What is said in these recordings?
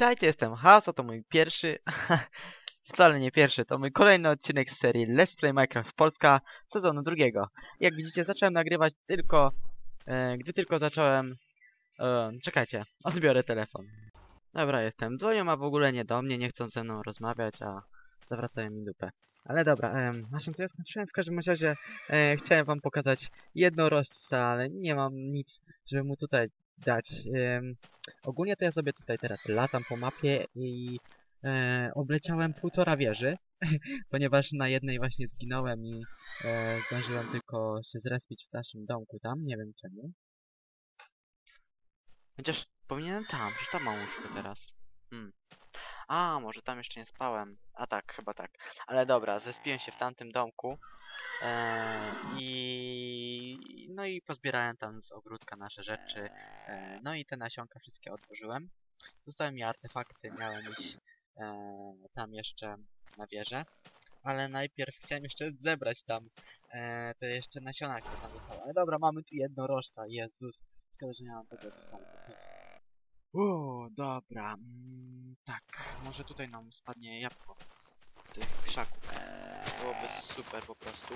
Witajcie, jestem Haso, to mój pierwszy, wcale nie pierwszy, to mój kolejny odcinek z serii Let's Play Minecraft Polska sezonu drugiego. Jak widzicie, zacząłem nagrywać tylko, e, gdy tylko zacząłem, e, czekajcie, odbiorę telefon. Dobra, jestem, dzwonią, a w ogóle nie do mnie, nie chcą ze mną rozmawiać, a zawracają mi dupę. Ale dobra, czym to ja skończyłem? W każdym razie e, chciałem wam pokazać jednorożca, ale nie mam nic, żeby mu tutaj dać. Em, ogólnie to ja sobie tutaj teraz latam po mapie i e, obleciałem półtora wieży, ponieważ na jednej właśnie zginąłem i e, zdążyłem tylko się zrespić w naszym domku tam, nie wiem czemu. Chociaż powinienem tam, że tam mam łóżko teraz. Hmm. A, może tam jeszcze nie spałem. A tak, chyba tak. Ale dobra, zespiłem się w tamtym domku. E, I no i pozbierałem tam z ogródka nasze rzeczy. E, no i te nasionka wszystkie odłożyłem. Zostały mi artefakty, miałem iść e, tam jeszcze na wieżę. Ale najpierw chciałem jeszcze zebrać tam e, te jeszcze nasiona, które tam zostały. Ale dobra, mamy tu jednorożca, Jezus. Szkoda, że nie mam tego. Uuu, dobra. Mm, tak, może tutaj nam spadnie jabłko. Tych krzaków. Byłoby super po prostu.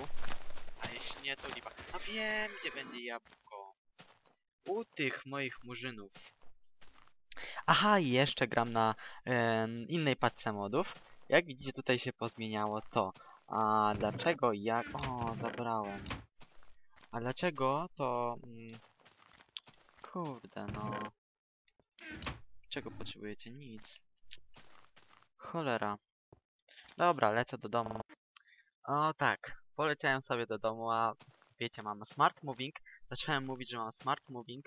A jeśli nie, to lipa. A wiem, gdzie będzie jabłko. U tych moich murzynów. Aha, i jeszcze gram na innej paczce modów. Jak widzicie, tutaj się pozmieniało to. A dlaczego jak... O, zabrałem. A dlaczego to... Mm, kurde, no... Czego potrzebujecie? Nic. Cholera. Dobra, lecę do domu. O tak, poleciałem sobie do domu, a wiecie, mam smart moving. Zacząłem mówić, że mam smart moving.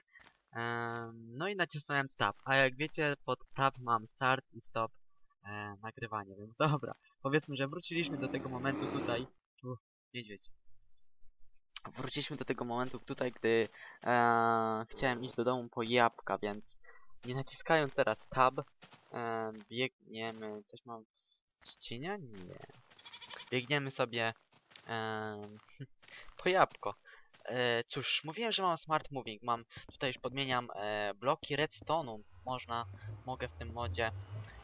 No i nacisnąłem tab, a jak wiecie, pod tab mam start i stop e, nagrywanie, więc dobra. Powiedzmy, że wróciliśmy do tego momentu tutaj. Uff, niedźwiedź. Wróciliśmy do tego momentu tutaj, gdy e, chciałem iść do domu po jabłka, więc nie naciskając teraz tab, e, biegniemy. Coś mam w? Nie. Biegniemy sobie e, po jabłko. E, cóż, mówiłem, że mam smart moving. Mam tutaj już podmieniam e, bloki redstone'u. Można, mogę w tym modzie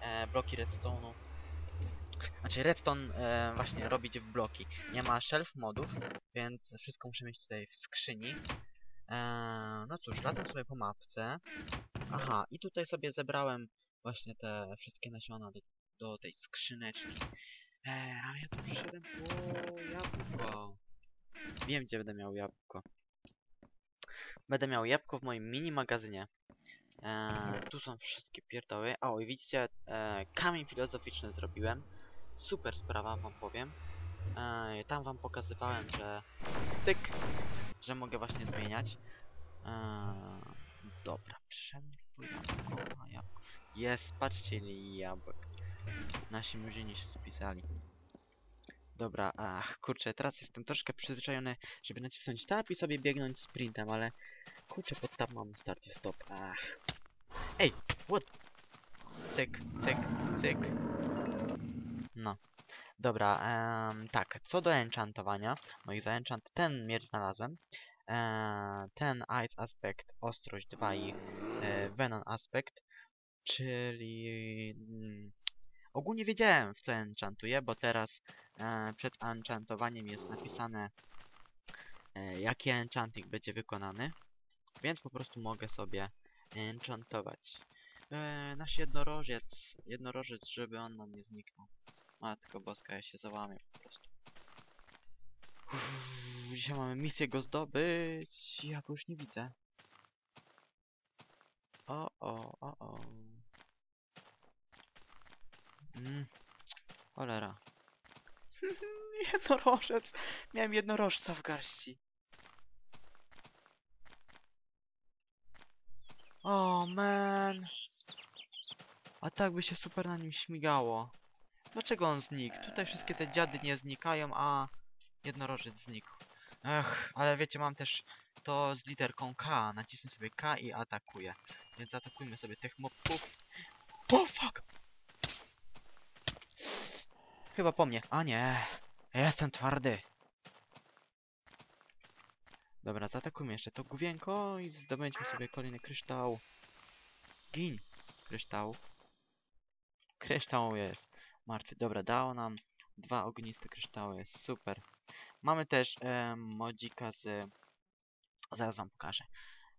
e, bloki redstone'u. Znaczy redstone e, właśnie robić w bloki. Nie ma shelf modów, więc wszystko muszę mieć tutaj w skrzyni. E, no cóż, latam sobie po mapce. Aha, i tutaj sobie zebrałem właśnie te wszystkie nasiona do, do tej skrzyneczki. Eee, ale ja tu przyszedłem po jabłko. Wiem, gdzie będę miał jabłko. Będę miał jabłko w moim mini magazynie. Eee, tu są wszystkie pierdoły. O, i widzicie, eee, kamień filozoficzny zrobiłem. Super sprawa, wam powiem. Eee, tam wam pokazywałem, że tyk, że mogę właśnie zmieniać. Eee, dobra, po jabłko, jabłko. Jest, patrzcie jabłek. Nasi murzyni się spisali. Dobra, ach, kurczę, teraz jestem troszkę przyzwyczajony, żeby nacisnąć tab i sobie biegnąć sprintem, ale... Kurczę, pod tab mam start i stop, ach. Ej, what? Cyk, cyk, cyk. No. Dobra, em, tak, co do enchantowania, moich zaenchant, ten miecz znalazłem. Eee, ten Ice Aspect, Ostrość 2 i e, Venom Aspect, czyli... Mm, ogólnie wiedziałem w co enchantuję, bo teraz e, przed enchantowaniem jest napisane e, jaki enchanting będzie wykonany, więc po prostu mogę sobie enchantować. E, nasz jednorożec, jednorożec, żeby on nam nie zniknął. Matko boska, ja się załamię po prostu. Uff, Dzisiaj mamy misję go zdobyć. Ja go już nie widzę. O, o, o, o. Mm. Cholera. Jednorożec. Miałem jednorożca w garści. O, man. A tak by się super na nim śmigało. Dlaczego on znikł? Tutaj wszystkie te dziady nie znikają, a jednorożec znikł. Ech, ale wiecie, mam też to z literką K. Nacisnę sobie K i atakuję. Więc atakujmy sobie tych mobków. O, fuck! Chyba po mnie. A nie. Jestem twardy. Dobra, zaatakujmy jeszcze to główienko i zdobędźmy sobie kolejny kryształ. Gin. Kryształ. Kryształ jest martwy. Dobra, dało nam dwa ogniste kryształy, super. Mamy też e, modzika z... Zaraz wam pokażę.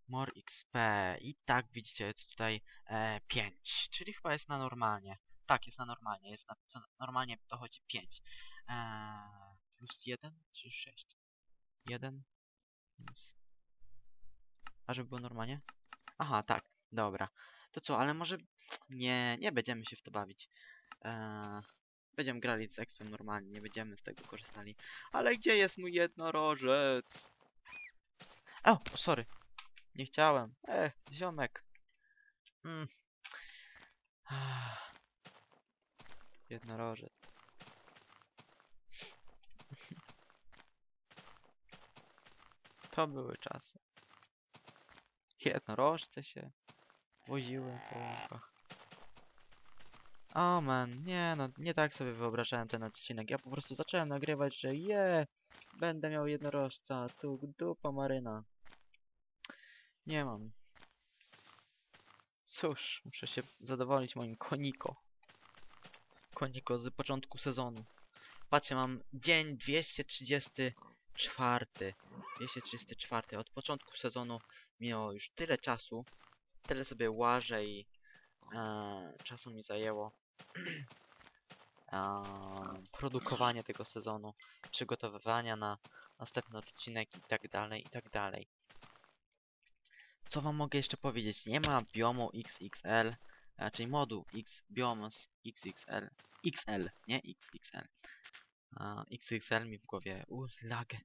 More XP i tak widzicie tutaj e, 5, czyli chyba jest na normalnie. Tak, jest na normalnie, jest na, normalnie dochodzi 5. E, plus 1 czy 6? 1? A żeby było normalnie? Aha, tak, dobra. To co, ale może... Nie, nie będziemy się w to bawić. Eee, będziemy grali z Expem normalnie, nie będziemy z tego korzystali. Ale gdzie jest mój jednorożec? O, sorry. Nie chciałem. E, ziomek. Mm. Jednorożec. To były czasy. Jednorożce się woziły po łąkach. O man, nie no, nie tak sobie wyobrażałem ten odcinek. Ja po prostu zacząłem nagrywać, że je, będę miał jednorożca, tu dupa maryna. Nie mam. Cóż, muszę się zadowolić moim koniko. Koniko z początku sezonu. Patrzcie, mam dzień 234. 234. Od początku sezonu minęło już tyle czasu. Tyle sobie łażę i e, czasu mi zajęło e, produkowanie tego sezonu, przygotowywania na następny odcinek i tak dalej, i tak dalej. Co wam mogę jeszcze powiedzieć? Nie ma biomu XXL, czyli modu X, biomus XXL, XL, nie XXL. A, XXL mi w głowie, u, lag.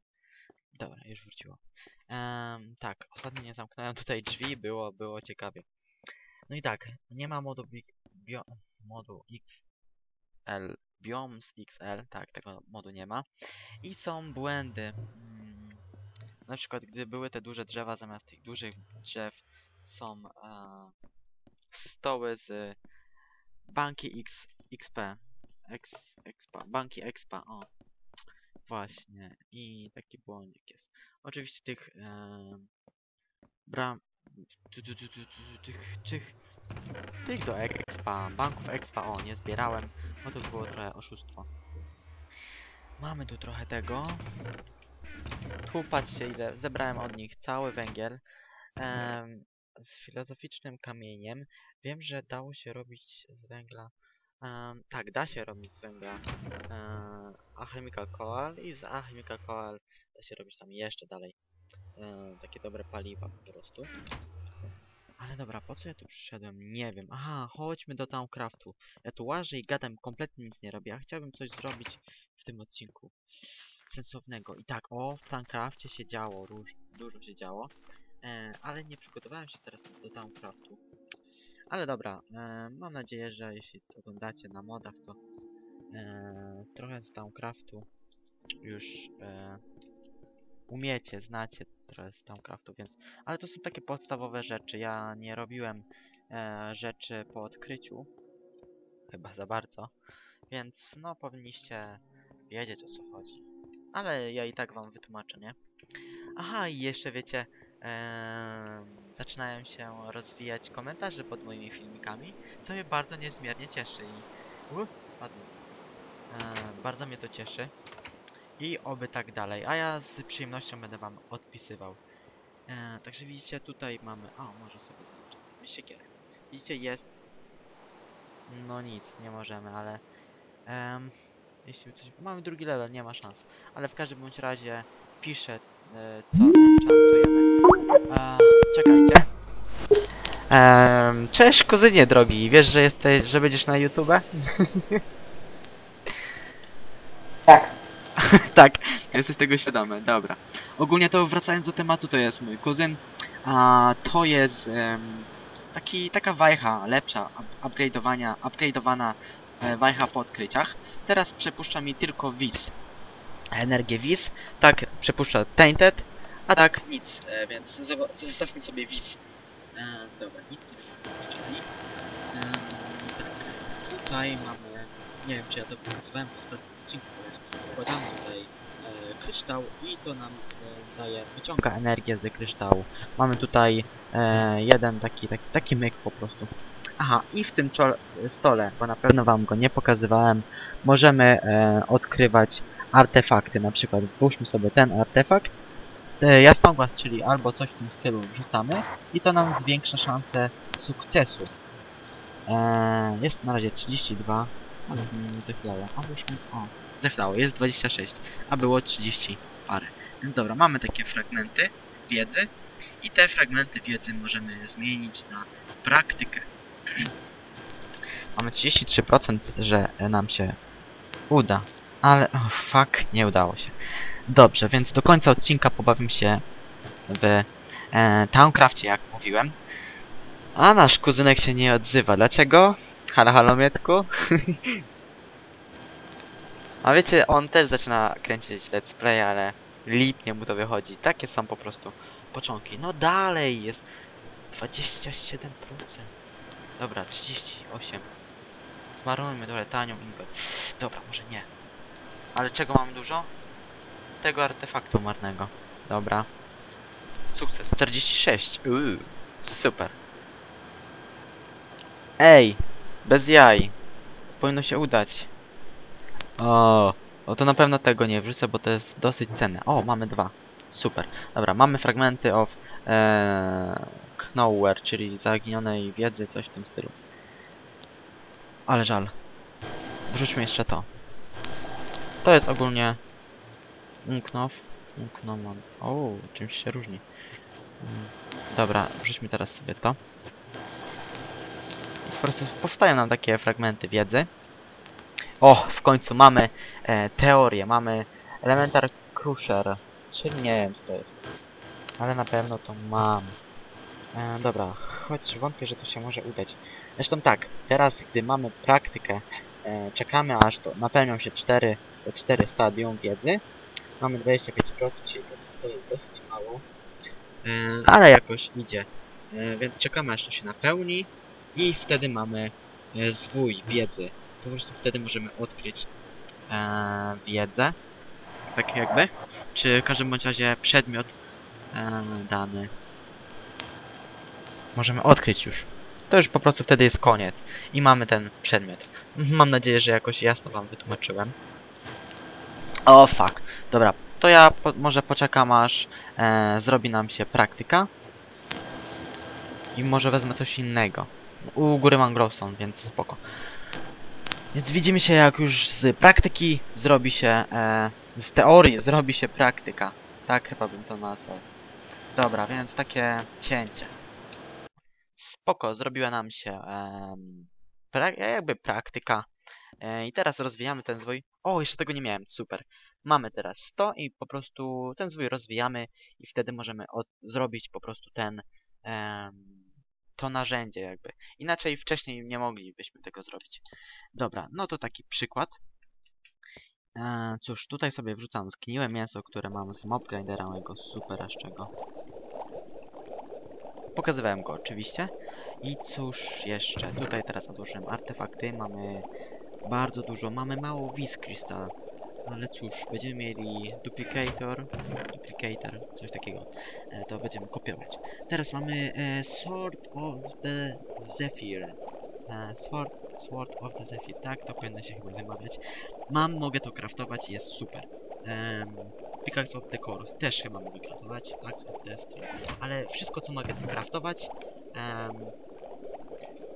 Dobra, już wróciło. Tak, ostatnio nie zamknąłem tutaj drzwi, było, było ciekawie. No i tak, nie ma modu bi bio modu XL, XL, tak, tego modu nie ma. I są błędy. Mm, na przykład, gdy były te duże drzewa, zamiast tych dużych drzew są e, stoły z banki X, XP. X, expa, banki Expa, o. Właśnie, i taki błądzik jest. Oczywiście tych e, bram... Tych, tych, tych do Expa, banków Expa, o, nie zbierałem, bo to było trochę oszustwo. Mamy tu trochę tego. Tu patrzcie ile zebrałem od nich cały węgiel. Em, z filozoficznym kamieniem. Wiem, że dało się robić z węgla. em, tak, da się robić z węgla um, Alchemical Coal i z Alchemical Coal da się robić tam jeszcze dalej em, takie dobre paliwa po prostu. Ale dobra, po co ja tu przyszedłem? Nie wiem. Aha, chodźmy do Towncraftu. Ja tu łażę i gadam, kompletnie nic nie robię. Ja chciałbym coś zrobić w tym odcinku sensownego. I tak, o, w Towncrafcie się działo, róż, dużo się działo. E, ale nie przygotowałem się teraz do Towncraftu. Ale dobra, e, mam nadzieję, że jeśli oglądacie na modach, to e, trochę z Towncraftu już e, umiecie, znacie trochę z Towncraftu, więc... Ale to są takie podstawowe rzeczy. Ja nie robiłem e, rzeczy po odkryciu. Chyba za bardzo. Więc no, powinniście wiedzieć o co chodzi. Ale ja i tak wam wytłumaczę, nie? Aha, i jeszcze wiecie, em, zaczynają się rozwijać komentarze pod moimi filmikami, co mnie bardzo niezmiernie cieszy i... Uh, spadłem. E, bardzo mnie to cieszy. I oby tak dalej, a ja z przyjemnością będę wam odpisywał. E, także widzicie, tutaj mamy... O, może sobie zaznaczyć siekierę. Widzicie, jest... No nic, nie możemy, ale... em, jeśli coś... Mamy drugi level, nie ma szans. Ale w każdym bądź razie piszę, e, co enchantujemy. E, czekajcie. Em, cześć kuzynie drogi, wiesz, że jesteś, że będziesz na YouTube? Tak. tak, jesteś tego świadomy, dobra. Ogólnie to wracając do tematu, to jest mój kuzyn, a to jest em, taki, taka wajcha lepsza, up- upgrade'owania, upgrade'owana e, wajcha po odkryciach. Teraz przepuszcza mi tylko WIS. Energię WIS, tak przepuszcza Tainted, a tak nic, e, więc zostawmy sobie WIS. E, dobra, nic nie. Em, tak, tutaj mamy, nie wiem czy ja to pokazywałem w ostatnim odcinku, wkładamy tutaj e, kryształ i to nam e, daje, wyciąga energię z kryształu. Mamy tutaj e, jeden taki, taki, taki myk po prostu. Aha, i w tym stole, bo na pewno wam go nie pokazywałem, możemy e, odkrywać artefakty. Na przykład włóżmy sobie ten artefakt. E, Jasnogłaz, czyli albo coś w tym stylu wrzucamy i to nam zwiększa szanse sukcesu. E, jest na razie 32, ale mm, zechlało. A włóżmy, o, zechlało, jest 26, a było 30 parę. Więc dobra, mamy takie fragmenty wiedzy i te fragmenty wiedzy możemy zmienić na praktykę. Mamy 33%, że nam się uda, ale oh, fuck, nie udało się. Dobrze, więc do końca odcinka pobawimy się w e, Towncrafcie, jak mówiłem. A nasz kuzynek się nie odzywa. Dlaczego? Halo, halo, Mietku? A wiecie, on też zaczyna kręcić let's play, ale lipnie mu to wychodzi. Takie są po prostu początki. No dalej jest 27%. Dobra, 38. Zmarnujmy trochę tanią impet. Dobra, może nie. Ale czego mam dużo? Tego artefaktu marnego. Dobra. Sukces. 46. Uuu, super. Ej, bez jaj. Powinno się udać. O, o to na pewno tego nie wrzucę, bo to jest dosyć cenne. O, mamy dwa. Super. Dobra, mamy fragmenty of e, czyli zaginionej wiedzy, coś w tym stylu. Ale żal. Wrzućmy jeszcze to. To jest ogólnie Unknow. Unknomon. O, czymś się różni. Mm, Dobra, wrzućmy teraz sobie to. I po prostu powstają nam takie fragmenty wiedzy. O, w końcu mamy e, teorię, mamy Elementar Crusher. Czyli nie wiem co to jest. Ale na pewno to mam. E, dobra, choć wątpię, że to się może udać. Zresztą tak, teraz gdy mamy praktykę, e, czekamy aż to napełnią się 4, te 4 stadium wiedzy. Mamy 25%, czyli to, jest dosyć mało. E, ale jakoś idzie. E, więc czekamy aż to się napełni i wtedy mamy e, zwój wiedzy. Po prostu wtedy możemy odkryć e, wiedzę. Tak jakby. Czy w każdym bądź razie przedmiot e, dany możemy odkryć już. To już po prostu wtedy jest koniec. I mamy ten przedmiot. Mam nadzieję, że jakoś jasno wam wytłumaczyłem. O fuck. Dobra, to ja po może poczekam aż e, zrobi nam się praktyka. I może wezmę coś innego. U góry mam glowstone, więc spoko. Więc widzimy się jak już z praktyki zrobi się, e, z teorii zrobi się praktyka. Tak chyba bym to nazwał. Dobra, więc takie cięcie. Spoko, zrobiła nam się em, pra jakby praktyka. E, I teraz rozwijamy ten zwój. O, jeszcze tego nie miałem, super. Mamy teraz 100 i po prostu ten zwój rozwijamy i wtedy możemy zrobić po prostu ten to narzędzie jakby. Inaczej wcześniej nie moglibyśmy tego zrobić. Dobra, no to taki przykład. E, cóż, tutaj sobie wrzucam zgniłe mięso, które mam z mob grindera mojego super aż czego. Pokazywałem go oczywiście. I cóż jeszcze, tutaj teraz odłożyłem artefakty, mamy bardzo dużo, mamy mało Vis Crystal. Ale cóż, będziemy mieli duplicator, duplicator, coś takiego. E, to będziemy kopiować. Teraz mamy e, Sword of the Zephyr. E, sword, Sword of the Zephyr, tak, to powinno się chyba wymawiać. Mam, mogę to craftować jest super. Um, Pickaxe of the Core też chyba mogę craftować, Axe of Destiny. Ale wszystko co mogę craftować um,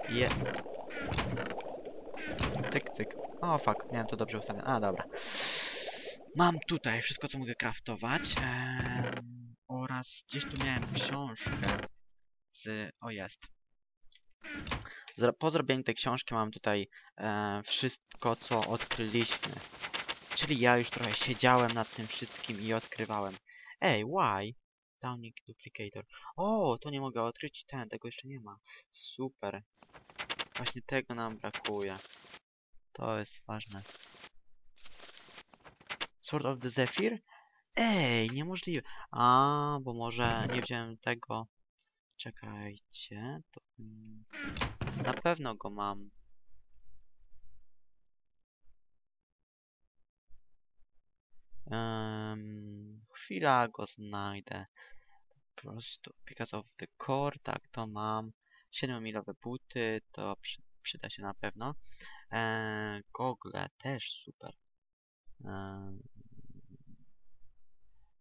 je... Tyk, tyk. O, fuck, miałem to dobrze ustawione. A, dobra. Mam tutaj wszystko, co mogę craftować. Oraz gdzieś tu miałem książkę z... O, jest. Zro po zrobieniu tej książki mam tutaj e, wszystko, co odkryliśmy. Czyli ja już trochę siedziałem nad tym wszystkim i odkrywałem. Ej, why? Downing Duplicator. O, to nie mogę odkryć. Ten, tego jeszcze nie ma. Super. Właśnie tego nam brakuje. To jest ważne. Sword of the Zephyr? Ej, niemożliwe. A, bo może nie wziąłem tego. Czekajcie, to... Na pewno go mam. Um, chwila go znajdę. Po prostu because of the core, tak to mam. 7-milowe buty, to przy, przyda się na pewno. Eee, gogle też super. Eee,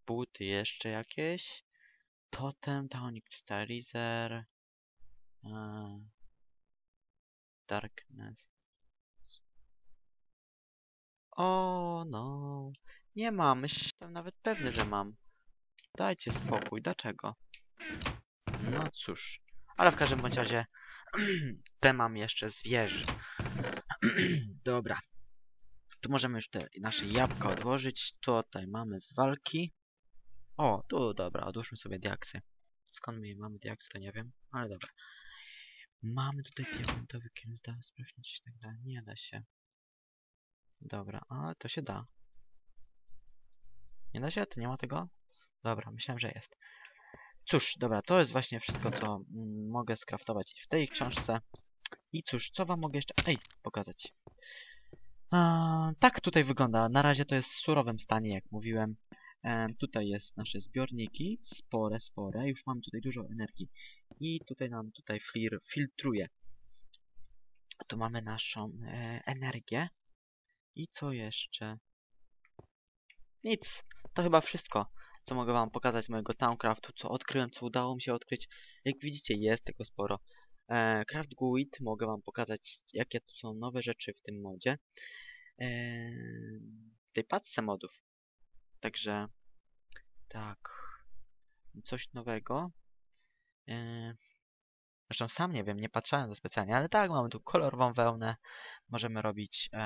buty jeszcze jakieś. Totem, Tonic Starizer. Eee, Darkness. O, no. Nie mam. Myślałem nawet pewny, że mam. Dajcie spokój. Dlaczego? No cóż. Ale w każdym bądź razie te mam jeszcze z wieży. Dobra. Tu możemy już te nasze jabłka odłożyć. Tutaj mamy z walki. O, tu dobra, odłóżmy sobie diaksy. Skąd my mamy diaksy, to nie wiem, ale dobra. Mamy tutaj diamentowy kierunek, da sprawdzić tak dalej. Nie da się. Dobra, ale to się da. Nie da się? To nie ma tego? Dobra, myślałem, że jest. Cóż, dobra, to jest właśnie wszystko, co mm, mogę skraftować w tej książce. I cóż, co wam mogę jeszcze... Ej, pokazać. Tak tutaj wygląda. Na razie to jest w surowym stanie, jak mówiłem. E, tutaj jest nasze zbiorniki, spore, spore. Już mamy tutaj dużo energii. I tutaj nam tutaj flir, filtruje. Tu mamy naszą e, energię. I co jeszcze? Nic. To chyba wszystko, co mogę wam pokazać mojego Towncraftu, co odkryłem, co udało mi się odkryć. Jak widzicie, jest tego sporo. E, Craft Guide mogę wam pokazać, jakie tu są nowe rzeczy w tym modzie. E, w tej paczce modów. Także, tak, coś nowego. E, zresztą sam nie wiem, nie patrzałem za specjalnie, ale tak, mamy tu kolorową wełnę. Możemy robić, e,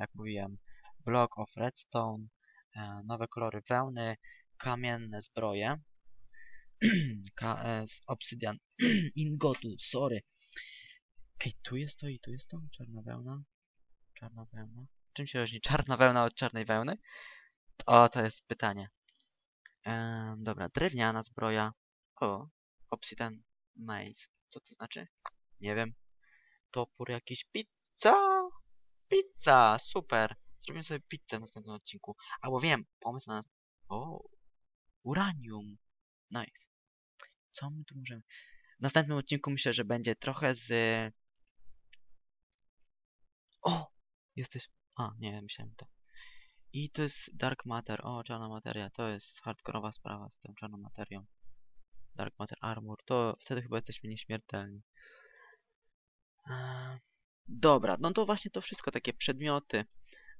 jak mówiłem, block of redstone, e, nowe kolory wełny, kamienne zbroje, Ka e, obsydian, ingotu, sorry. Ej, tu jest to i tu jest to, czarna wełna, czarna wełna. Czym się różni czarna wełna od czarnej wełny? O, to jest pytanie. E, dobra, drewniana zbroja. O, obsidian maze. Co to znaczy? Nie wiem. Topór jakiś. Pizza! Pizza! Super! Zrobimy sobie pizzę w następnym odcinku. Albo wiem, pomysł na... O! Uranium! Nice. Co my tu możemy... W następnym odcinku myślę, że będzie trochę z... O! Jesteś... A, nie, myślałem to. I to jest Dark Matter. O, czarna materia. To jest hardkorowa sprawa z tą czarną materią. Dark Matter Armor. To wtedy chyba jesteśmy nieśmiertelni. Eee, dobra, no to właśnie to wszystko, takie przedmioty.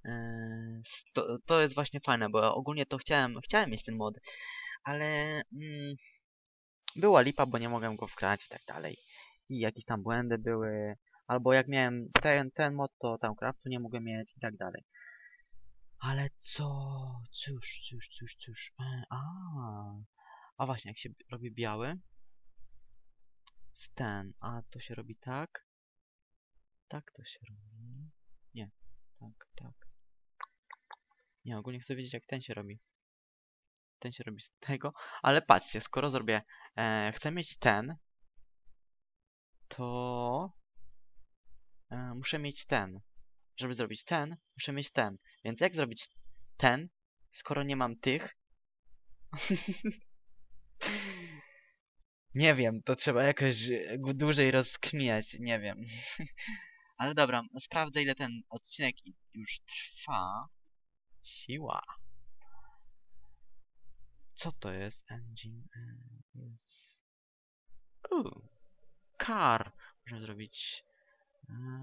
Eee, to, to jest właśnie fajne, bo ogólnie to chciałem, chciałem mieć ten mod, ale mm, była lipa, bo nie mogłem go wgrać i tak dalej. I jakieś tam błędy były, albo jak miałem ten, ten mod, to tam craftu nie mogłem mieć i tak dalej. Ale co? Cóż, cóż, cóż, cóż. E, a, a właśnie, jak się robi biały. Ten, a to się robi tak. Tak to się robi. Nie, tak, tak. Nie, ogólnie chcę wiedzieć jak ten się robi. Ten się robi z tego, ale patrzcie, skoro zrobię, e, chcę mieć ten, to e, muszę mieć ten. Żeby zrobić ten, muszę mieć ten. Więc jak zrobić ten, skoro nie mam tych? nie wiem, to trzeba jakoś dłużej rozkminiać, nie wiem. Ale dobra, sprawdzę ile ten odcinek już trwa. Siła. Co to jest? Engine. Jest. Uuu. Car. Możemy zrobić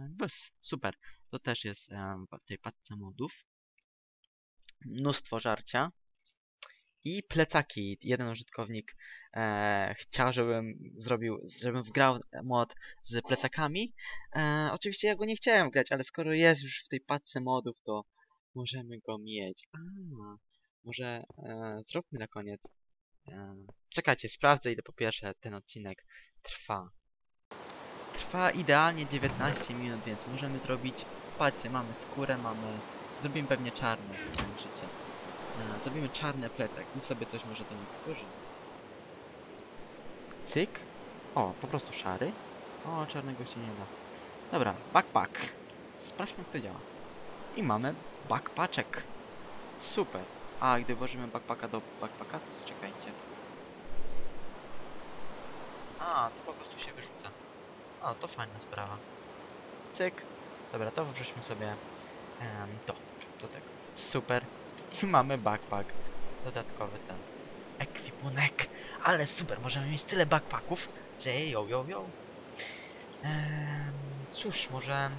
bus. Super. To też jest w tej paczce modów. Mnóstwo żarcia. I plecaki. Jeden użytkownik e, chciał, żebym zrobił, żebym wgrał mod z plecakami. E, oczywiście ja go nie chciałem grać, ale skoro jest już w tej paczce modów, to możemy go mieć. A, może e, zróbmy na koniec. E, czekajcie, sprawdzę ile po pierwsze ten odcinek trwa. Trwa idealnie 19 minut, więc możemy zrobić... Patrzcie, mamy skórę, mamy... Zrobimy pewnie czarne życie. E, zrobimy czarny plecak i sobie coś może do niego użyć. Cyk. O, po prostu szary. O, czarnego się nie da. Dobra, backpack. Sprawdźmy jak to działa. I mamy backpaczek. Super. A, gdy włożymy backpacka do backpacka, to czekajcie. A, to po prostu się wyrzuca. O, to fajna sprawa. Cyk. Dobra, to wrzućmy sobie em, to, do tego. Super. I mamy backpack. Dodatkowy ten ekwipunek. Ale super, możemy mieć tyle backpacków, że yo, yo. Em, cóż, może...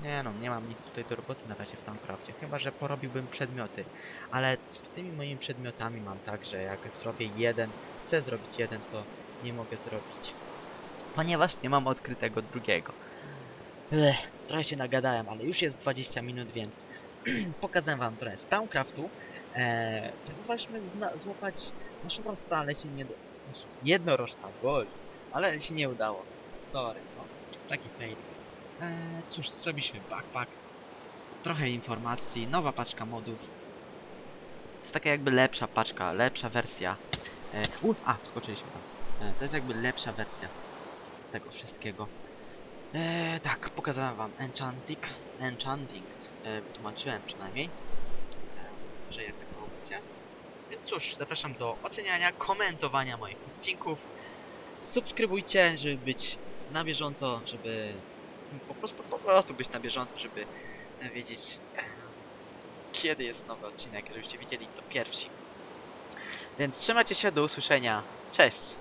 Nie no, nie mam nic tutaj do roboty na razie w Tamcrafcie. Chyba, że porobiłbym przedmioty. Ale z tymi moimi przedmiotami mam tak, że jak zrobię jeden, chcę zrobić jeden, to nie mogę zrobić. Ponieważ nie mam odkrytego drugiego. Ech, trochę się nagadałem, ale już jest 20 minut, więc pokazałem wam trochę z Tamcraftu. Eee, próbowaliśmy złapać naszą rostę, ale się nie... do- Jednorożca. Ale się nie udało. Sorry, no. Taki fail. Eee, cóż, zrobiliśmy backpack. Trochę informacji, nowa paczka modów. To jest taka jakby lepsza paczka, lepsza wersja. Eee, u, a, skoczyliśmy tam. Eee, to jest jakby lepsza wersja tego wszystkiego. Eee, tak, pokazałem wam enchanting, enchanting, eee, wytłumaczyłem przynajmniej, eee, że jest taka opcja. Więc cóż, zapraszam do oceniania, komentowania moich odcinków. Subskrybujcie, żeby być na bieżąco, żeby po prostu, po prostu być na bieżąco, żeby e, wiedzieć e, kiedy jest nowy odcinek, żebyście widzieli to pierwsi. Więc trzymajcie się, do usłyszenia. Cześć!